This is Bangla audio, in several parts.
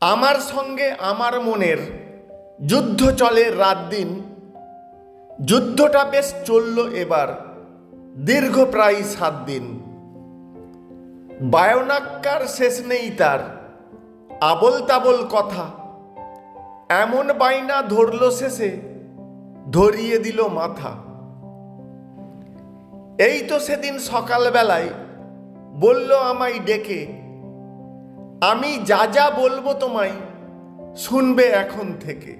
আমার সঙ্গে আমার মনের যুদ্ধ চলে রাত দিন। যুদ্ধটা বেশ চলল এবার, দীর্ঘ প্রায় সাত দিন। বায়নাক্কার শেষ নেই তার আবল তাবল কথা। এমন বাইনা ধরল শেষে, ধরিয়ে দিল মাথা। এই তো সেদিন সকালবেলায় বলল আমায় ডেকে আমি যা যা বলব তোমায় শুনবে এখন থেকে।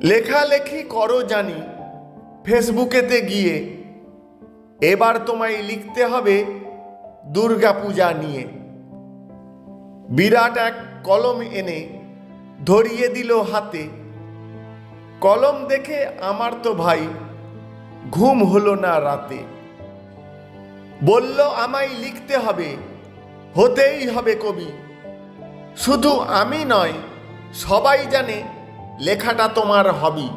লেখালেখি করো জানি, ফেসবুকেতে গিয়ে। এবার তোমায় লিখতে হবে দুর্গা পূজা নিয়ে। বিরাট এক কলম এনে ধরিয়ে দিল হাতে। কলম দেখে আমার তো ভাই ঘুম হলো না রাতে। বলল, আমায় লিখতে হবে হতেই হবে কবি। শুধু আমি নয়, সবাই জানে লেখাটা তোমার হবি।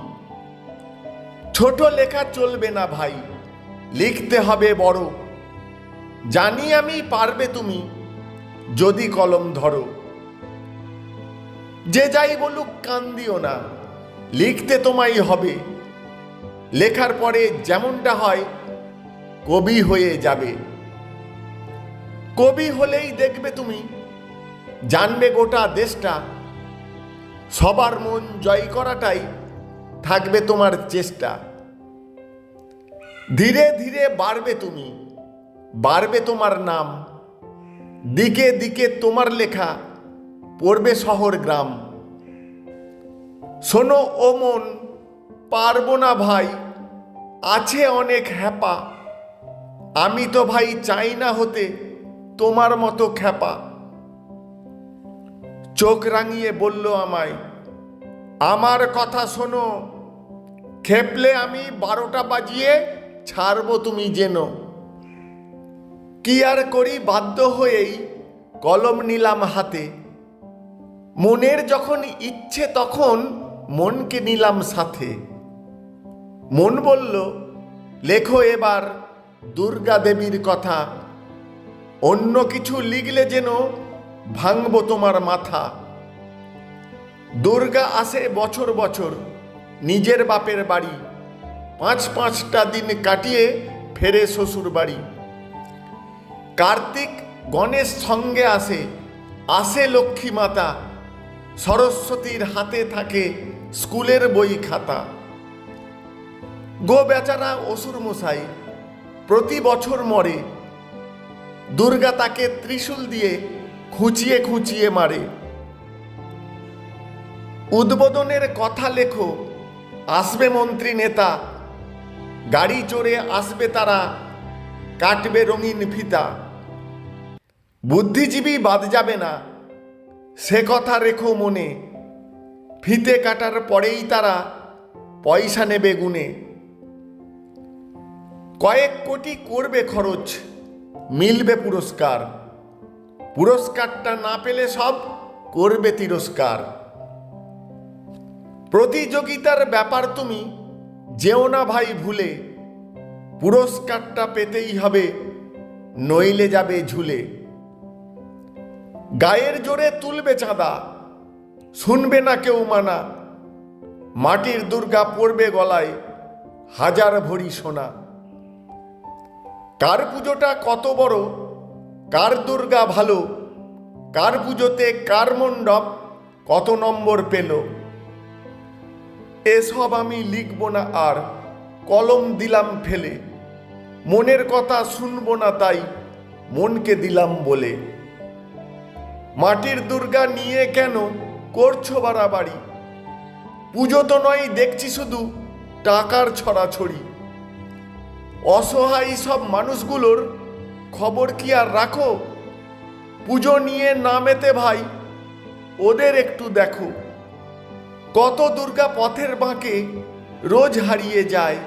ছোট লেখা চলবে না ভাই, লিখতে হবে বড়। জানি আমি পারবে তুমি, যদি কলম ধরো। যে যাই বলুক কান দিও না, লিখতে তোমাই হবে। লেখার পরে যেমনটা হয়, কবি হয়ে যাবে। কবি হলেই দেখবে তুমি, জানবে গোটা দেশটা। সবার মন জয় করাটাই থাকবে তোমার চেষ্টা। ধীরে ধীরে বাড়বে তুমি, বাড়বে তোমার নাম। দিকে দিকে তোমার লেখা পড়বে শহর গ্রাম। শোনো ও মন, পারব না ভাই, আছে অনেক হ্যাপা। আমি তো ভাই চাই না হতে তোমার মতো খ্যাপা। চোখ রাঙিয়ে বলল আমায়, আমার কথা শোনো, খেপলে আমি বারোটা বাজিয়ে ছাড়বো তুমি যেন। কি আর করি বাধ্য হয়েই কলম নিলাম হাতে। মনের যখন ইচ্ছে তখন মনকে নিলাম সাথে। মন বলল, লেখো এবার দুর্গা দেবীর কথা অন্য কিছু লিখলে যেন ভাঙবো তোমার মাথা। দুর্গা আসে বছর বছর নিজের বাপের বাড়ি। পাঁচ পাঁচটা দিন কাটিয়ে ফেরে শ্বশুর বাড়ি। কার্তিক গণেশ সঙ্গে আসে আসে লক্ষ্মী মাতা। সরস্বতীর হাতে থাকে স্কুলের বই খাতা। গো বেচারা অসুর মশাই প্রতি বছর মরে দুর্গা তাকে ত্রিশূল দিয়ে খুঁচিয়ে খুঁচিয়ে মারে। উদ্বোধনের কথা লেখো, আসবে মন্ত্রী নেতা, গাড়ি চড়ে আসবে তারা, কাটবে রঙিন ফিতা। বুদ্ধিজীবী বাদ যাবে না, সে কথা রেখো মনে, ফিতে কাটার পরেই তারা পয়সা নেবে গুনে কয়েক কোটি করবে খরচ মিলবে পুরস্কার। পুরস্কারটা না পেলে সব করবে তিরস্কার। প্রতিযোগিতার ব্যাপার তুমি যেও না ভাই ভুলে। পুরস্কারটা পেতেই হবে, নইলে যাবে ঝুলে। গায়ের জোরে তুলবে চাঁদা, শুনবে না কেউ মানা। মাটির দুর্গা পড়বে গলায় হাজার ভরি সোনা। কার পুজোটা কত বড়? কার দুর্গা ভালো? কার পুজোতে কার মণ্ডপ কত নম্বর পেল? এসব আমি লিখব না আর, কলম দিলাম ফেলে। মনের কথা শুনব না তাই, মনকে দিলাম বলে। মাটির দুর্গা নিয়ে কেন করছ বাড়াবাড়ি? পুজো তো নয়, দেখছি শুধু টাকার ছড়াছড়ি। অসহায় সব মানুষগুলোর খবর কি আর রাখো? পুজো নিয়ে নামেতে ভাই, ওদের একটু দেখো। কত দুর্গা পথের বাঁকে রোজ হারিয়ে যায়,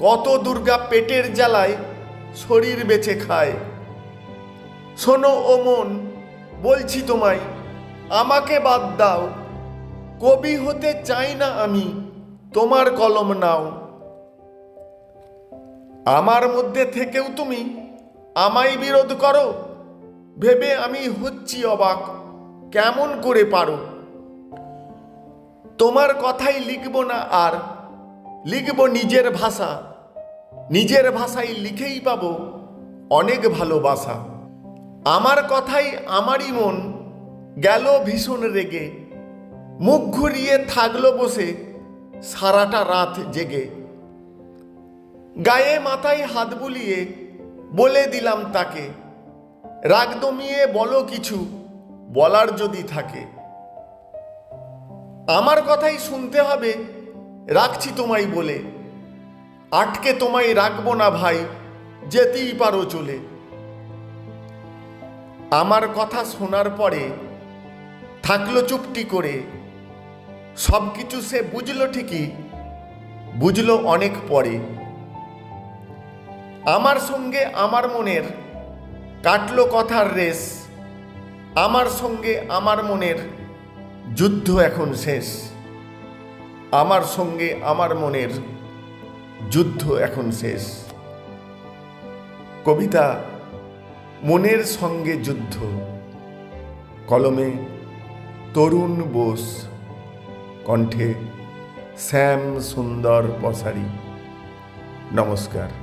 কত দুর্গা পেটের জ্বালায় শরীর বেঁচে খায়। শোনো ও মন, বলছি তোমায়, আমাকে বাদ দাও। কবি হতে চাই না আমি, তোমার কলম নাও। আমার মধ্যে থেকেও তুমি আমায় বিরোধ করো। ভেবে আমি হচ্ছি অবাক। কেমন করে পারো? তোমার কথাই লিখব না আর, লিখব নিজের ভাষা। নিজের ভাষায় লিখেই পাবো অনেক ভালোবাসা। আমার কথাই আমারই মন গেল ভীষণ রেগে। মুখ ঘুরিয়ে থাকল বসে সারাটা রাত জেগে। গায়ে মাথায় হাত বুলিয়ে বলে দিলাম তাকে, রাগ দমিয়ে বলো কিছু বলার যদি থাকে। আমার কথাই শুনতে হবে, রাখছি তোমায় বলে। আটকে তোমায় রাখব না ভাই, যেতেই পারো চলে। আমার কথা শোনার পরে থাকল চুপটি করে। সব কিছু সে বুঝলো ঠিকই, বুঝলো অনেক পরে। আমার সঙ্গে আমার মনের কাটলো কথার রেস আমার সঙ্গে আমার মনের যুদ্ধ এখন শেষ, আমার সঙ্গে আমার মনের যুদ্ধ এখন শেষ। কবিতা, মনের সঙ্গে যুদ্ধ, কলমে তরুণ বোস, কণ্ঠে শ্যাম সুন্দর পসারি। নমস্কার।